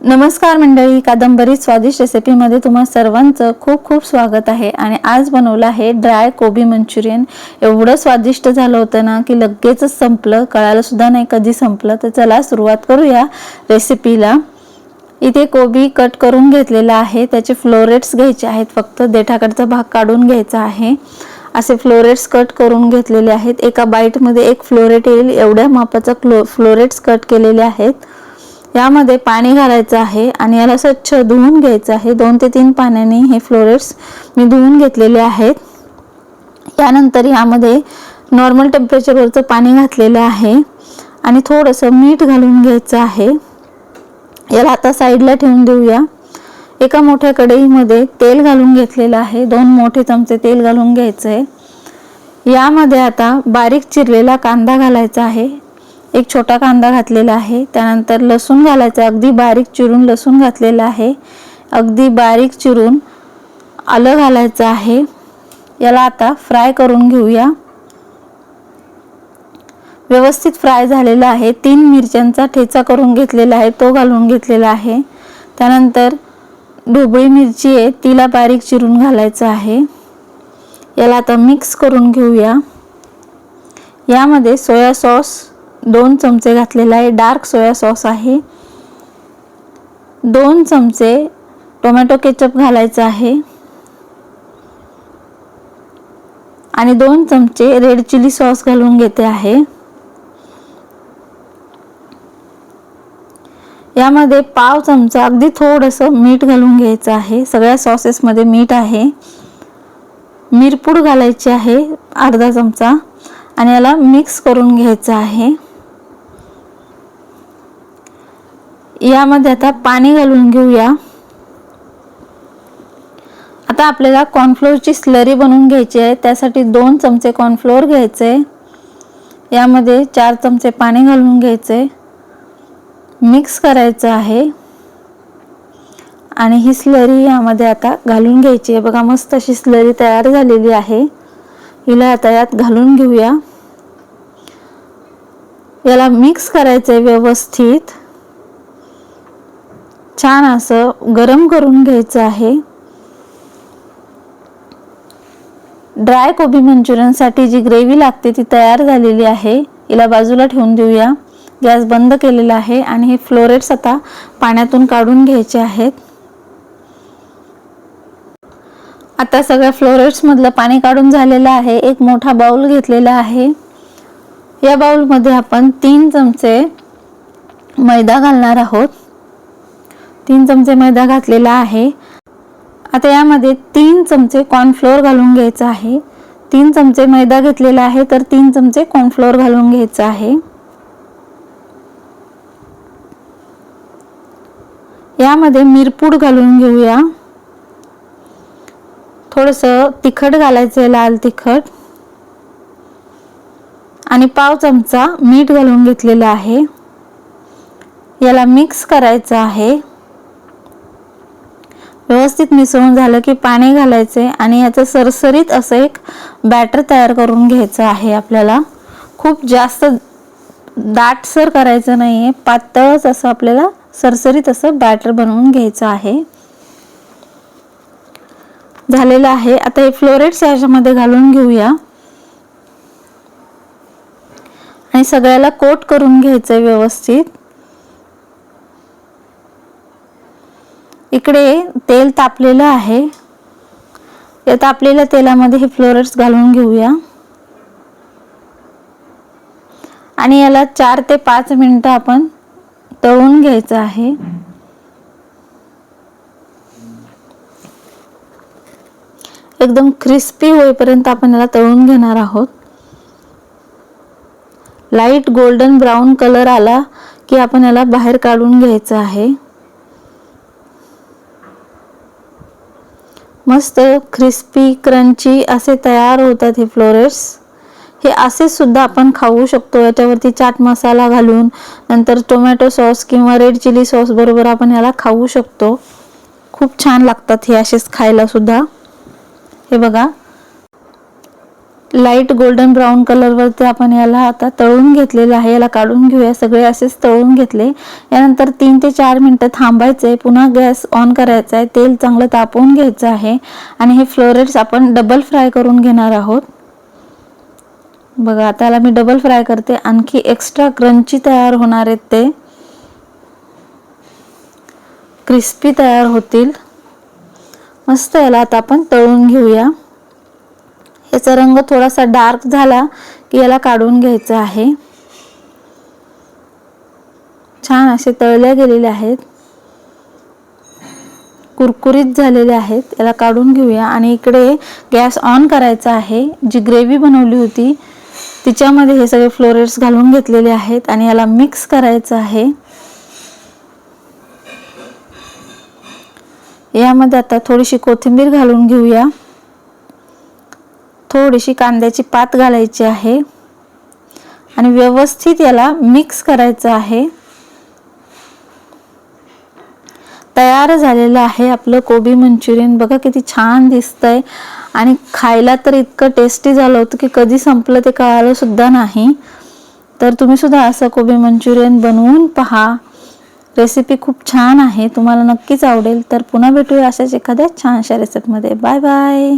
नमस्कार मंडळी कादंबरी स्वादिष्ट रेसिपीमध्ये तुम्हा सर्वांचं खूप खूप स्वागत आहे. आणि आज बनवलं आहे ड्राय कोबी मंचुरियन. एवढं स्वादिष्ट झालं होतं ना की लगेचच संपलं. कळालं सुद्धा नाही कधी संपलं. तर चला सुरुवात करूया रेसिपीला. इथे कोबी कट करून घेतलेला आहे. त्याचे फ्लोरेट्स घ्यायचे आहेत. फक्त देठाकडचा भाग काढून घ्यायचा आहे. असे फ्लोरेट्स कट करून घेतलेले आहेत. एका बाईटमध्ये एक फ्लोरेट येईल. एवढ्या मापाचा फ्लो फ्लोरेट्स कट केलेले आहेत. यामध्ये पाणी घालायचं आहे आणि याला स्वच्छ धुवून घ्यायचं आहे. दोन ते तीन पाण्याने हे फ्लोरेट्स मी धुवून घेतलेले आहेत. यानंतर यामध्ये नॉर्मल टेम्परेचरवरचं पाणी घातलेलं आहे आणि थोडंसं मीठ घालून घ्यायचं आहे. याला आता साईडला ठेवून देऊया. एका मोठ्या कढईमध्ये तेल घालून घेतलेलं आहे. दोन मोठे चमचे तेल घालून घ्यायचं आहे यामध्ये आता बारीक चिरलेला कांदा घालायचा आहे. एक छोटा कांदा घातलेला आहे. त्यानंतर लसूण घालायचं. अगदी बारीक चिरून लसूण घातलेलं आहे. अगदी बारीक चिरून आलं घालायचं आहे. याला आता फ्राय करून घेऊया. व्यवस्थित फ्राय झालेला आहे. तीन मिरच्यांचा ठेचा करून घेतलेला आहे. तो घालून घेतलेला आहे. त्यानंतर ढोबळी मिरची आहे. तिला बारीक चिरून घालायचं आहे. याला आता मिक्स करून घेऊया. यामध्ये सोया सॉस दोन चमचे घातलेला आहे. डार्क सोया सॉस आहे. दोन चमचे टोमॅटो केचप घालायचं आहे. आणि दोन चमचे रेड चिली सॉस घालून घेते आहे. यामध्ये पाव चमचा अगदी थोडंसं मीठ घालून घ्यायचं आहे. सगळ्या सॉसेसमध्ये मीठ आहे. मिरपूड घालायची आहे अर्धा चमचा. आणि याला मिक्स करून घ्यायचं आहे. यामध्ये आता पाणी घालून घेऊया. आता आपल्याला कॉर्नफ्लोअरची स्लरी बनवून घ्यायची आहे. त्यासाठी दोन चमचे कॉर्नफ्लोअर घ्यायचे. यामध्ये चार चमचे पाणी घालून घ्यायचे. मिक्स करायचं आहे. आणि ही स्लरी यामध्ये आता घालून घ्यायची आहे. बघा मस्त अशी स्लरी तयार झालेली आहे. हिला आता यात घालून घेऊया. याला मिक्स करायचं आहे व्यवस्थित. छान असं गरम करून घ्यायचं आहे. ड्राय कोबी मंचुरियनसाठी जी ग्रेव्ही लागते ती तयार झालेली आहे. हिला बाजूला ठेवून देऊया. गॅस बंद केलेला आहे आणि हे फ्लोरेट्स आता पाण्यातून काढून घ्यायचे आहेत. आता सगळ्या फ्लोरेट्समधलं पाणी काढून झालेलं आहे. एक मोठा बाउल घेतलेला आहे. या बाऊलमध्ये आपण तीन चमचे मैदा घालणार आहोत. तीन चमचे मैदा घातलेला आहे. आता यामध्ये तीन चमचे कॉर्नफ्लोअर घालून घ्यायचं आहे. तीन चमचे मैदा घेतलेला आहे तर तीन चमचे कॉर्नफ्लोअर घालून घ्यायचं आहे. यामध्ये मिरपूड घालून घेऊया. थोडस तिखट घालायचं आहे लाल तिखट. आणि पाव चमचा मीठ घालून घेतलेलं आहे. याला मिक्स करायचं आहे. व्यवस्थित मिसळून झालं की पाणी घालायचे आणि याचं सरसरीत असं एक बॅटर तयार करून घ्यायचं आहे आपल्याला. खूप जास्त दाटसर करायचं नाही आहे पातळच असं आपल्याला सरसरीत असं बॅटर बनवून घ्यायचं आहे. झालेलं आहे. आता हे फ्लोरेट्स याच्यामध्ये घालून घेऊया. आणि सगळ्याला कोट करून घ्यायचंय व्यवस्थित. इकडे तेल तापलेलं आहे. या तापलेल्या तेलामध्ये हे फ्लोरट्स घालून घेऊया. आणि याला चार ते पाच मिनिटं आपण तळून घ्यायचं आहे. एकदम क्रिस्पी होईपर्यंत आपण याला तळून घेणार आहोत. लाइट गोल्डन ब्राऊन कलर आला की आपण याला बाहेर काढून घ्यायचं आहे. मस्त क्रिस्पी क्रंची असे तयार होतात हे फ्लोरेट्स हे असे सुद्धा आपण खाऊ शकतो. याच्यावरती चाट मसाला घालून नंतर टोमॅटो सॉस किंवा रेड चिली सॉस बरोबर आपण याला खाऊ शकतो. खूप छान लागतात हे असेच खायला सुद्धा. हे बघा. लाइट गोल्डन ब्राऊन कलरवरती आपण याला आता तळून घेतलेलं आहे. याला काढून घेऊया. सगळे असेच तळून घेतले. यानंतर तीन ते चार मिनटं थांबायचं आहे पुन्हा गॅस ऑन करायचा आहे तेल चांगलं तापवून घ्यायचं आहे. आणि हे फ्लोरेट्स आपण डबल फ्राय करून घेणार आहोत. बघा आता याला मी डबल फ्राय करते. आणखी एक्स्ट्रा क्रंची तयार होणार आहेत ते. क्रिस्पी तयार होतील. मस्त याला आता आपण तळून घेऊया. याचा रंग थोडासा डार्क झाला की याला काढून घ्यायचं आहे. छान असे तळले गेलेले आहेत. कुरकुरीत झालेले आहेत. याला काढून घेऊया. आणि इकडे गॅस ऑन करायचा आहे. जी ग्रेव्ही बनवली होती तिच्यामध्ये हे सगळे फ्लोरेट्स घालून घेतलेले आहेत आणि याला मिक्स करायचं आहे. यामध्ये आता थोडीशी कोथिंबीर घालून घेऊया. थोडीशी कांद्याची पात घालायची आहे. आणि व्यवस्थित याला मिक्स करायचं आहे. तयार झालेलं आहे आपलं कोबी मंचुरियन. बघा किती छान दिसतंय. आणि खायला तर इतकं टेस्टी झालं होतं की कधी संपलं ते कळालं सुद्धा नाही. तर तुम्ही सुद्धा असं कोबी मंचुरियन बनवून पहा. रेसिपी खूप छान आहे. तुम्हाला नक्कीच आवडेल. तर पुन्हा भेटूया अशाच एखाद्या छानशा रेसिपीमध्ये बाय बाय